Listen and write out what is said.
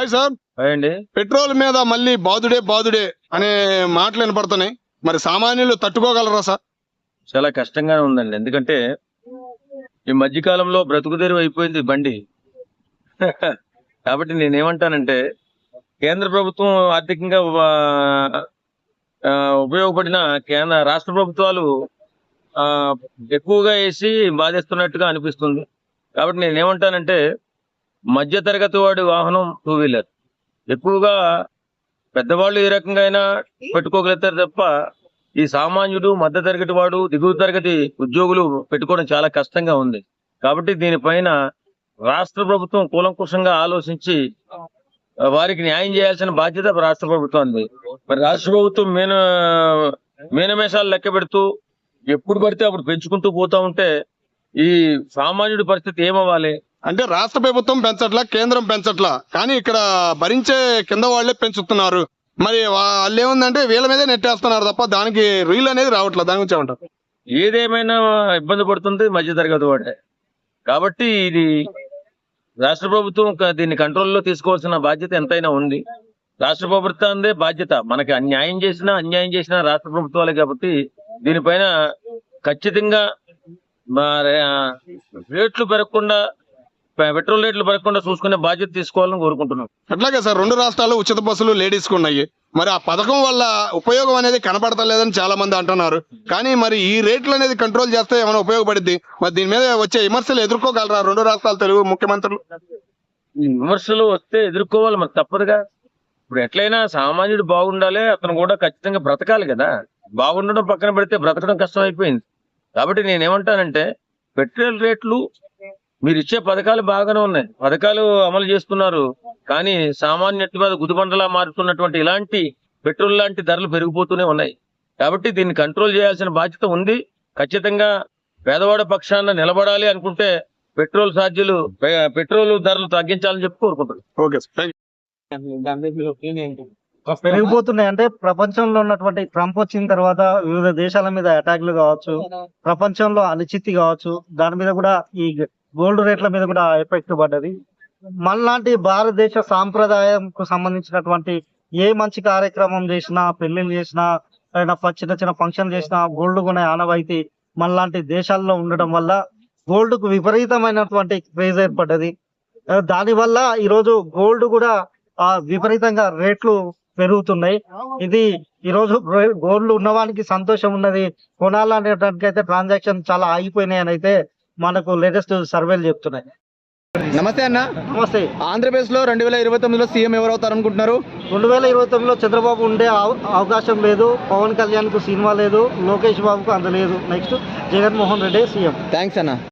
Hi sir. అండి petrol మీద మళ్ళీ బాదుడే బాదుడే అనే మాటలు వినపడుతున్నాయి. మరి సామాన్యులు తట్టుకోగలరా సార్? చాలా కష్టంగానే ఉందండి. ఎందుకంటే ఈ మధ్యకాలంలో బ్రతుకుదెరువు అయిపోయింది బండి. కాబట్టి నేనేమంటానంటే కేంద్ర ప్రభుత్వం ఆర్థికంగా ఉపయోగపడిన కేంద్ర రాష్ట్ర ప్రభుత్వాలు ఎక్కువగా వేసి బాధిస్తున్నట్టుగా అనిపిస్తుంది. కాబట్టి నేనేమంటానంటే మధ్య తరగతి వాడి వాహనం టూ వీలర్ ఎక్కువగా పెద్దవాళ్ళు ఏ రకంగా అయినా పెట్టుకోగలుగుతారు తప్ప ఈ సామాన్యుడు మధ్య తరగతి వాడు దిగువ తరగతి ఉద్యోగులు పెట్టుకోవడం చాలా కష్టంగా ఉంది. కాబట్టి దీనిపైన రాష్ట్ర ప్రభుత్వం కూలంకుషంగా ఆలోచించి వారికి న్యాయం చేయాల్సిన బాధ్యత రాష్ట్ర ప్రభుత్వానికి మరి రాష్ట్ర ప్రభుత్వం మీన మీనమేషాలు లెక్క పెడుతూ ఎప్పుడు పడితే అప్పుడు పెంచుకుంటూ పోతా ఉంటే ఈ సామాన్యుడి పరిస్థితి ఏమవ్వాలి? అంటే రాష్ట్ర ప్రభుత్వం పెంచట్లా కేంద్రం పెంచట్లా. కానీ ఇక్కడ భరించే కింద వాళ్ళే పెంచుతున్నారు. మరి వాళ్ళు ఏముందంటే వీళ్ళ మీదే నెట్టేస్తున్నారు తప్ప దానికి రీల్ అనేది రావట్లేదు దాని గురించి ఏమంటారు? ఏదేమైనా ఇబ్బంది పడుతుంది మధ్య తరగతి వాడే. కాబట్టి ఇది రాష్ట్ర ప్రభుత్వం దీన్ని కంట్రోల్లో తీసుకోవాల్సిన బాధ్యత ఎంతైనా ఉంది. రాష్ట్ర ప్రభుత్వందే బాధ్యత. మనకి అన్యాయం చేసినా అన్యాయం చేసినా రాష్ట్ర ప్రభుత్వాలే కాబట్టి దీనిపైన ఖచ్చితంగా రేట్లు పెరగకుండా పెట్రోల్ రేట్లు పెరగకుండా చూసుకునే బాధ్యత తీసుకోవాలని కోరుకుంటున్నాం. అట్లాగే సార్ రెండు రాష్ట్రాల్లో ఉచిత బస్సులు లేడీస్కు ఉన్నాయి. మరి ఆ పథకం వల్ల ఉపయోగం అనేది కనపడతలేదని చాలా మంది అంటున్నారు. కానీ మరి ఈ రేట్లు అనేది కంట్రోల్ చేస్తే ఏమైనా ఉపయోగపడింది మరి దీని మీద వచ్చే విమర్శలు ఎదుర్కోగలరా రెండు రాష్ట్రాల తెలుగు ముఖ్యమంత్రులు? ఈ విమర్శలు వస్తే ఎదుర్కోవాలి మరి తప్పదుగా. ఇప్పుడు ఎట్లయినా సామాన్యుడు బాగుండాలి అతను కూడా ఖచ్చితంగా బ్రతకాలి కదా. బాగుండడం పక్కన పెడితే బ్రతకడం కష్టం అయిపోయింది కాబట్టి నేనేమంటానంటే పెట్రోల్ రేట్లు మీరు ఇచ్చే పథకాలు బాగానే ఉన్నాయి. పథకాలు అమలు చేస్తున్నారు. కానీ సామాన్యుడి మీద గుదిబండలా మారుతున్నటువంటి ఇలాంటి పెట్రోల్ లాంటి ధరలు పెరిగిపోతూనే ఉన్నాయి. కాబట్టి దీన్ని కంట్రోల్ చేయాల్సిన బాధ్యత ఉంది. ఖచ్చితంగా పేదవాడ పక్షాన నిలబడాలి అనుకుంటే పెట్రోల్ ఛార్జీలు పె- పెట్రోల్ ధరలు తగ్గించాలని చెప్పి కోరుకుంటున్నాను. పెరిగిపోతున్నాయి. అంటే ప్రపంచంలో ఉన్నటువంటి ట్రంప్ వచ్చిన తర్వాత వివిధ దేశాల మీద అటాక్లు కావచ్చు ప్రపంచంలో అనిశ్చితి కావచ్చు దాని మీద కూడా ఈ గోల్డ్ రేట్ల మీద కూడా ఎఫెక్ట్ పడ్డది. మళ్ళాంటి భారతదేశ సాంప్రదాయంకు సంబంధించినటువంటి ఏ మంచి కార్యక్రమం చేసినా పెళ్ళిళ్ళు చేసినా ఏదైనా చిన్న చిన్న ఫంక్షన్ చేసినా గోల్డ్ కొనే ఆనవాయితీ మళ్ళాంటి దేశాల్లో ఉండడం వల్ల గోల్డ్కు విపరీతమైనటువంటి క్రేజ్ ఏర్పడ్డది. దానివల్ల ఈరోజు గోల్డ్ కూడా ఆ విపరీతంగా రేట్లు పెరుగుతున్నాయి. ఇది ఈ రోజు గోల్డ్ ఉన్నవానికి సంతోషం ఉన్నది. కొనాలనేటానికి అయితే ట్రాన్సాక్షన్ చాలా ఆగిపోయినాయి అని అయితే మనకు లేటెస్ట్ సర్వేలు చెప్తున్నాయి. నమస్తే అన్న. నమస్తే. ఆంధ్రప్రదేశ్లో రెండు వేల ఇరవై తొమ్మిదిలో సీఎం ఎవరు అవుతారు అనుకుంటున్నారు రెండు వేల ఇరవై తొమ్మిదిలో చంద్రబాబు ఉండే అవ- అవకాశం లేదు. పవన్ కళ్యాణ్కు సినిమా లేదు. లోకేష్ బాబుకు అందలేదు next Jaganmohan Reddy CM. Thanks అన్న.